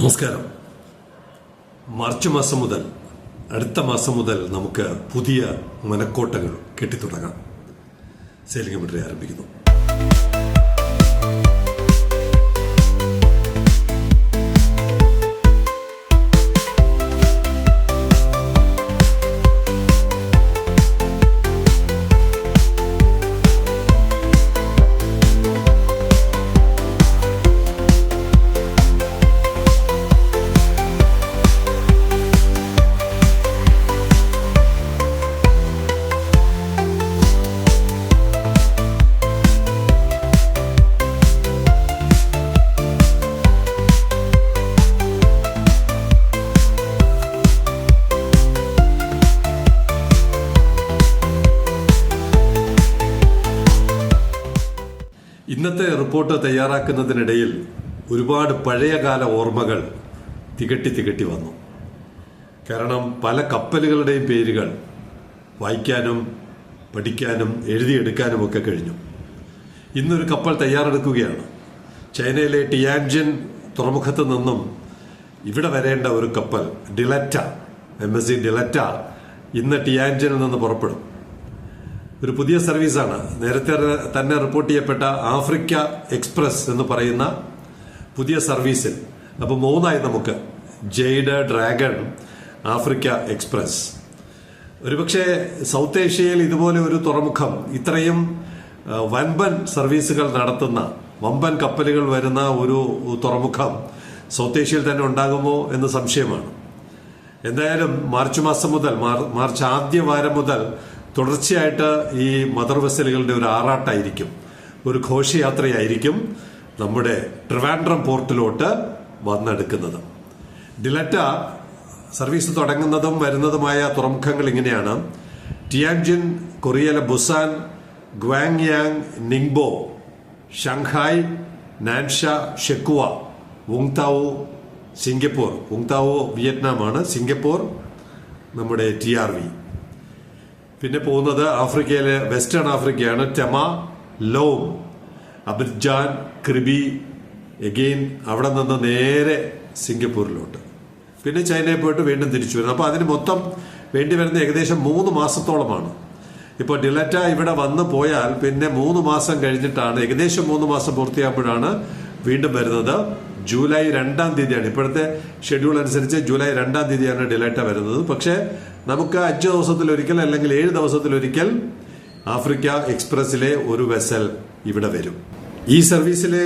നമസ്കാരം. മാർച്ച് മാസം മുതൽ അടുത്ത മാസം മുതൽ നമുക്ക് പുതിയ മനക്കോട്ടകൾ കെട്ടിത്തുടങ്ങാം. സേലിംഗ് ആരംഭിക്കുന്നു. റിപ്പോർട്ട് തയ്യാറാക്കുന്നതിനിടയിൽ ഒരുപാട് പഴയകാല ഓർമ്മകൾ തികട്ടി തികട്ടി വന്നു. കാരണം പല കപ്പലുകളുടെയും പേരുകൾ വായിക്കാനും പഠിക്കാനും എഴുതിയെടുക്കാനും ഒക്കെ കഴിഞ്ഞു. ഇന്നൊരു കപ്പൽ തയ്യാറെടുക്കുകയാണ്. ചൈനയിലെ ടിയാൻജിൻ തുറമുഖത്ത് നിന്നും ഇവിടെ വരേണ്ട ഒരു കപ്പൽ Diletta M S C Diletta ഇന്ന് ടിയാൻജിനിൽ നിന്ന് പുറപ്പെടും. ഒരു പുതിയ സർവീസാണ്. നേരത്തെ തന്നെ റിപ്പോർട്ട് ചെയ്യപ്പെട്ട ആഫ്രിക്ക എക്സ്പ്രസ് എന്ന് പറയുന്ന പുതിയ സർവീസിൽ. അപ്പോൾ മൂന്നായി നമുക്ക്. Jade Dragon Africa Express. ഒരുപക്ഷെ സൗത്ത് ഏഷ്യയിൽ ഇതുപോലെ ഒരു തുറമുഖം ഇത്രയും വൻപൻ സർവീസുകൾ നടത്തുന്ന വമ്പൻ കപ്പലുകൾ വരുന്ന ഒരു തുറമുഖം സൗത്ത് ഏഷ്യയിൽ തന്നെ ഉണ്ടാകുമോ എന്ന് സംശയമാണ്. എന്തായാലും മാർച്ച് മാസം മുതൽ മാർച്ച് ആദ്യ വാരം മുതൽ തുടർച്ചയായിട്ട് ഈ മദർ വെസലുകളുടെ ഒരു ആറാട്ടായിരിക്കും. ഒരു ഘോഷയാത്രയായിരിക്കും നമ്മുടെ ട്രിവാൻഡ്രം പോർട്ടിലോട്ട് വന്നെടുക്കുന്നത്. ഡിലറ്റ സർവീസ് തുടങ്ങുന്നതും വരുന്നതുമായ തുറമുഖങ്ങൾ ഇങ്ങനെയാണ്. ടിയാൻജിൻ കൊറിയയിലെ Busan ഗ്വാങ്യാങ് Ningbo Shanghai Nansha Shekou Vung Tau Singapore. Vung Tau വിയറ്റ്നാമാണ് Singapore നമ്മുടെ ടി ആർ വി. പിന്നെ പോകുന്നത് ആഫ്രിക്കയിലെ വെസ്റ്റേൺ ആഫ്രിക്കയാണ് ടെമ ലോം അബിർജാൻ ക്രിബി എഗെയിൻ അവിടെ നിന്ന് നേരെ സിംഗപ്പൂരിലോട്ട്. പിന്നെ ചൈനയിൽ പോയിട്ട് വീണ്ടും തിരിച്ചു വരുന്നു. അപ്പോൾ അതിന് മൊത്തം വേണ്ടി വരുന്ന ഏകദേശം മൂന്ന് മാസത്തോളമാണ്. ഇപ്പോൾ ഡിലറ്റ ഇവിടെ വന്നു പോയാൽ പിന്നെ മൂന്ന് മാസം കഴിഞ്ഞിട്ടാണ് ഏകദേശം മൂന്ന് മാസം പൂർത്തിയാകുമ്പോഴാണ് വീണ്ടും വരുന്നത്. ജൂലൈ രണ്ടാം തീയതിയാണ്. ഇപ്പോഴത്തെ ഷെഡ്യൂൾ അനുസരിച്ച് ജൂലൈ രണ്ടാം തീയതിയാണ് ഡിലൈറ്റ വരുന്നത്. പക്ഷേ നമുക്ക് അഞ്ച് ദിവസത്തിലൊരിക്കൽ അല്ലെങ്കിൽ ഏഴ് ദിവസത്തിലൊരിക്കൽ ആഫ്രിക്ക എക്സ്പ്രസിലെ ഒരു വെസൽ ഇവിടെ വരും. ഈ സർവീസിലെ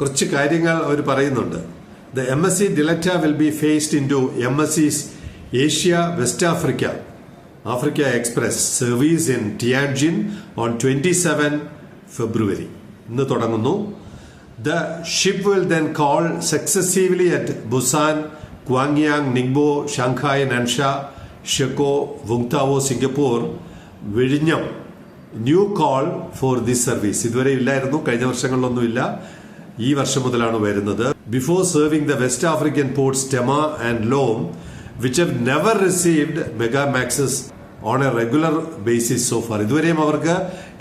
കുറച്ച് കാര്യങ്ങൾ അവർ പറയുന്നുണ്ട്. The M S C Diletta will be phased into M S Cs Asia West Africa Africa Express service in Tianjin on twenty seven February ഇന്ന് തുടങ്ങുന്നു. The ship will then call successively at Busan ക്വാങ്യാങ് Ningbo Shanghai നൻഷ ഷെക്കോ വുങ്താവോ Singapore വിഴിഞ്ഞം. New call for this service ഇതുവരെ ഇല്ലായിരുന്നു. കഴിഞ്ഞ വർഷങ്ങളിലൊന്നുമില്ല. ഈ വർഷം മുതലാണ് വരുന്നത്. Before serving the West African ports ടെമ and Lome which have never received mega maxes on a regular basis so far ഇതുവരെയും അവർക്ക്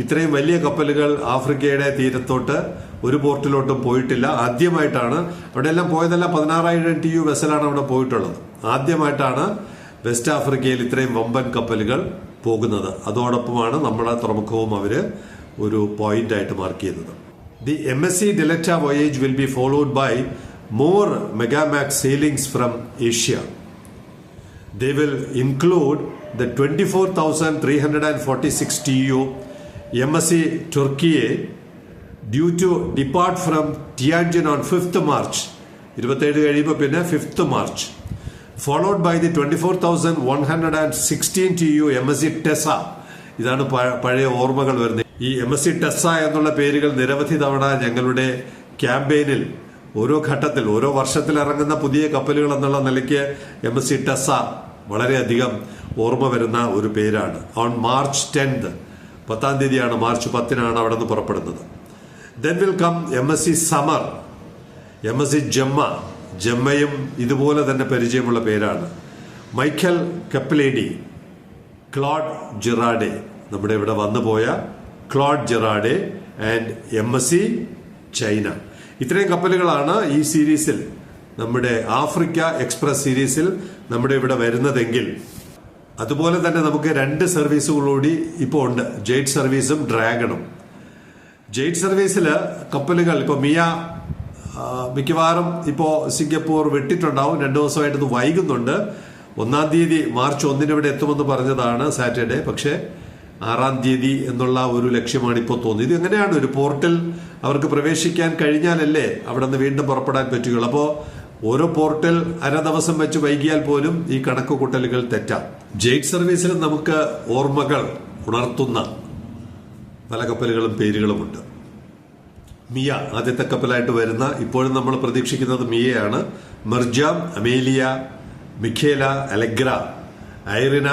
ഇത്രയും വലിയ കപ്പലുകൾ ആഫ്രിക്കയുടെ തീരത്തോട്ട് ഒരു പോർട്ടിലോട്ടും പോയിട്ടില്ല. ആദ്യമായിട്ടാണ് അവിടെ എല്ലാം പോയതെല്ലാം പതിനാറായിരം ടി യു വെസലാണ് അവിടെ പോയിട്ടുള്ളത്. ആദ്യമായിട്ടാണ് വെസ്റ്റ് ആഫ്രിക്കയിൽ ഇത്രയും വമ്പൻ കപ്പലുകൾ പോകുന്നത്. അതോടൊപ്പമാണ് നമ്മുടെ തുറമുഖവും അവർ ഒരു പോയിന്റ് ആയിട്ട് മാർക്ക് ചെയ്തത്. The M S C Diletta voyage will be followed by more megamax sailings from Asia they will include the 24,346 TU MSC Turkey due to depart from Tianjin on 5th March 27 കഴിയുമ്പോൾ പിന്നെ fifth March followed by the twenty four thousand one hundred and sixteen T U M S C Tessa ഇതാണ് പഴയ ഓർമ്മകൾ വരുന്നത്. ഈ M S C ടെസ എന്നുള്ള പേരുകൾ നിരവധി തവണ ഞങ്ങളുടെ ക്യാമ്പയിനിൽ ഓരോ ഘട്ടത്തിൽ ഓരോ വർഷത്തിൽ ഇറങ്ങുന്ന പുതിയ കപ്പലുകൾ എന്നുള്ള നിലയ്ക്ക് എം എസ് സി ടെസ വളരെയധികം ഓർമ്മ വരുന്ന ഒരു പേരാണ്. ഓൺ മാർച്ച് ടെൻത്ത് പത്താം തീയതിയാണ് മാർച്ച് പത്തിനാണ് അവിടെ നിന്ന് പുറപ്പെടുന്നത്. Then will come M S C Samar M S C Jemma ജമ്മയും ഇതുപോലെ തന്നെ പരിചയമുള്ള പേരാണ്. മൈക്കൽ കപ്ലേഡി ക്ലോഡ് ജിറാഡെ നമ്മുടെ ഇവിടെ വന്നു പോയ Claude Girardet and M S C China ഇത്രയും കപ്പലുകളാണ് ഈ സീരീസിൽ നമ്മുടെ ആഫ്രിക്ക എക്സ്പ്രസ് സീരീസിൽ നമ്മുടെ ഇവിടെ വരുന്നതെങ്കിൽ. അതുപോലെ തന്നെ നമുക്ക് രണ്ട് സർവീസുകളൂടി ഇപ്പോൾ ഉണ്ട്. ജെയ്റ്റ് സർവീസും ഡ്രാഗണും. ജെയ്റ്റ് സർവീസിൽ കപ്പലുകൾ ഇപ്പോൾ മിയ മിക്കവാറും ഇപ്പോൾ സിംഗപ്പൂർ വിട്ടിട്ടുണ്ടാവും. രണ്ടു ദിവസമായിട്ട് ഇത് വൈകുന്നുണ്ട്. ഒന്നാം തീയതി മാർച്ച് ഒന്നിന് ഇവിടെ എത്തുമെന്ന് പറഞ്ഞതാണ് സാറ്റർഡേ. പക്ഷേ ആറാം തീയതി എന്നുള്ള ഒരു ലക്ഷ്യമാണ് ഇപ്പോൾ തോന്നിയത് എങ്ങനെയാണ് ഒരു പോർട്ടിൽ അവർക്ക് പ്രവേശിക്കാൻ കഴിഞ്ഞാലല്ലേ അവിടെ നിന്ന് വീണ്ടും പുറപ്പെടാൻ പറ്റുകയുള്ളൂ? അപ്പോൾ ഓരോ പോർട്ടിൽ അര ദിവസം വെച്ച് വൈകിയാൽ പോലും ഈ കണക്ക് കൂട്ടലുകൾ തെറ്റാം. ജെയ്റ്റ് സർവീസിൽ നമുക്ക് ഓർമ്മകൾ ഉണർത്തുന്ന പല കപ്പലുകളും പേരുകളുമുണ്ട്. മിയ ആദ്യത്തെ കപ്പലായിട്ട് വരുന്ന ഇപ്പോഴും നമ്മൾ പ്രതീക്ഷിക്കുന്നത് മിയയാണ്. മെർജാം Amelia Michela Allegra Irina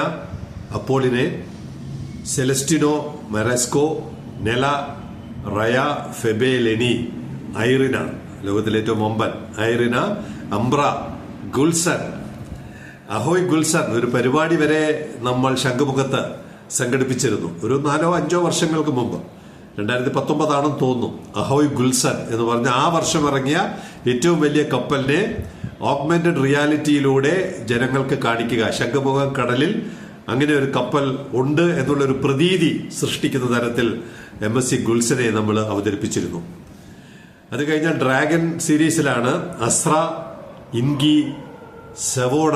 അപ്പോളിനെ Celestino മെറസ്കോ നെല Raya ഫെബേലെനി ഐറിന ലോകത്തിലെ ഏറ്റവും ഒമ്പൻ ഐറിന അംബ്ര ഗുൽസൺ. അഹോയ് ഗുൽസൺ ഒരു പരിപാടി വരെ നമ്മൾ ശംഖുമുഖത്ത് സംഘടിപ്പിച്ചിരുന്നു. ഒരു നാലോ അഞ്ചോ വർഷങ്ങൾക്ക് മുമ്പ്. രണ്ടായിരത്തി പത്തൊമ്പതാണെന്ന് തോന്നുന്നു. അഹോയ് ഗുൽസൻ എന്ന് പറഞ്ഞ ആ വർഷം ഇറങ്ങിയ ഏറ്റവും വലിയ കപ്പലിനെ ഓഗ്മെന്റഡ് റിയാലിറ്റിയിലൂടെ ജനങ്ങൾക്ക് കാണിക്കുക. ശംഖുമുഖം കടലിൽ അങ്ങനെ ഒരു കപ്പൽ ഉണ്ട് എന്നുള്ളൊരു പ്രതീതി സൃഷ്ടിക്കുന്ന തരത്തിൽ എം എസ് സി ഗുൽസനെ നമ്മൾ അവതരിപ്പിച്ചിരുന്നു. അത് കഴിഞ്ഞാൽ ഡ്രാഗൺ സീരീസിലാണ് അസ്ര ഇൻഗി സെവോണ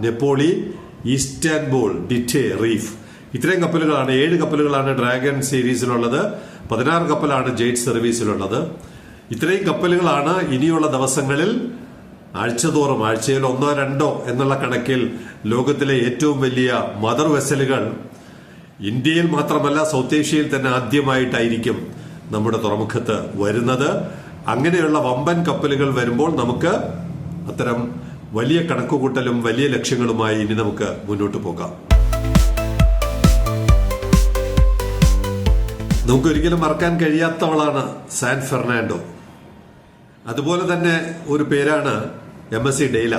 നെപ്പോളി ഈസ്റ്റാൻബോൾ ഡിറ്റേ റീഫ് ഇത്രയും കപ്പലുകളാണ് ഏഴ് കപ്പലുകളാണ് ഡ്രാഗൺ സീരീസിലുള്ളത് പതിനാറ് കപ്പലാണ് ജെയ്റ്റ് സർവീസിലുള്ളത് ഇത്രയും കപ്പലുകളാണ് ഇനിയുള്ള ദിവസങ്ങളിൽ ആഴ്ചതോറും ആഴ്ചയിൽ ഒന്നോ രണ്ടോ എന്നുള്ള കണക്കിൽ ലോകത്തിലെ ഏറ്റവും വലിയ മദർ വെസലുകൾ ഇന്ത്യയിൽ മാത്രമല്ല സൗത്ത് ഏഷ്യയിൽ തന്നെ ആദ്യമായിട്ടായിരിക്കും നമ്മുടെ തുറമുഖത്ത് വരുന്നത്. അങ്ങനെയുള്ള വമ്പൻ കപ്പലുകൾ വരുമ്പോൾ നമുക്ക് അത്തരം വലിയ കണക്കുകൂട്ടലും വലിയ ലക്ഷ്യങ്ങളുമായി ഇനി നമുക്ക് മുന്നോട്ട് പോകാം. നമുക്ക് ഒരിക്കലും മറക്കാൻ കഴിയാത്തവളാണ് സാൻ ഫെർണാണ്ടോ. അതുപോലെ തന്നെ ഒരു പേരാണ് M S C Dayla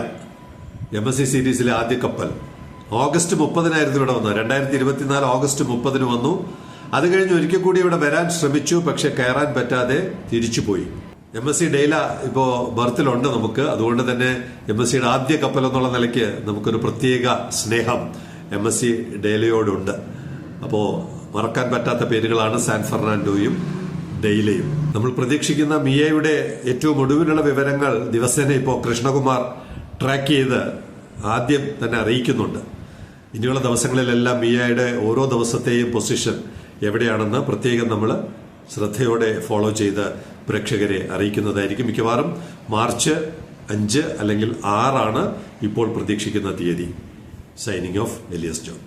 M S C സീരീസിലെ ആദ്യ കപ്പൽ. ഓഗസ്റ്റ് മുപ്പതിനായിരുന്നു ഇവിടെ വന്നത്. രണ്ടായിരത്തി ഇരുപത്തിനാല് ഓഗസ്റ്റ് മുപ്പതിന് വന്നു. അത് കഴിഞ്ഞ് ഒരിക്കൽ കൂടി ഇവിടെ വരാൻ ശ്രമിച്ചു പക്ഷെ കയറാൻ പറ്റാതെ തിരിച്ചുപോയി എം എസ് സി ഡെയ്ല ഇപ്പോൾ ബർത്തിലുണ്ട് നമുക്ക്. അതുകൊണ്ട് തന്നെ എം എസ് സിയുടെ ആദ്യ കപ്പൽ എന്നുള്ള നിലയ്ക്ക് നമുക്കൊരു പ്രത്യേക സ്നേഹം എം എസ് സി ഡെയ്ലയോടുണ്ട്. അപ്പോൾ മറക്കാൻ പറ്റാത്ത പേരുകളാണ് സാൻ ഫെർണാൻഡോയും ഡെയിലയും. നമ്മൾ പ്രതീക്ഷിക്കുന്ന മിയയുടെ ഏറ്റവും ഒടുവിലുള്ള വിവരങ്ങൾ ദിവസേന ഇപ്പോൾ കൃഷ്ണകുമാർ ട്രാക്ക് ചെയ്ത് ആദ്യം തന്നെ അറിയിക്കുന്നുണ്ട്. ഇനിയുള്ള ദിവസങ്ങളിലെല്ലാം മിയയുടെ ഓരോ ദിവസത്തെയും പൊസിഷൻ എവിടെയാണെന്ന് പ്രത്യേകം നമ്മൾ ശ്രദ്ധയോടെ ഫോളോ ചെയ്ത് പ്രേക്ഷകരെ അറിയിക്കുന്നതായിരിക്കും. മിക്കവാറും മാർച്ച് അഞ്ച് അല്ലെങ്കിൽ ആറാണ് ഇപ്പോൾ പ്രതീക്ഷിക്കുന്ന തീയതി. Signing off Elias John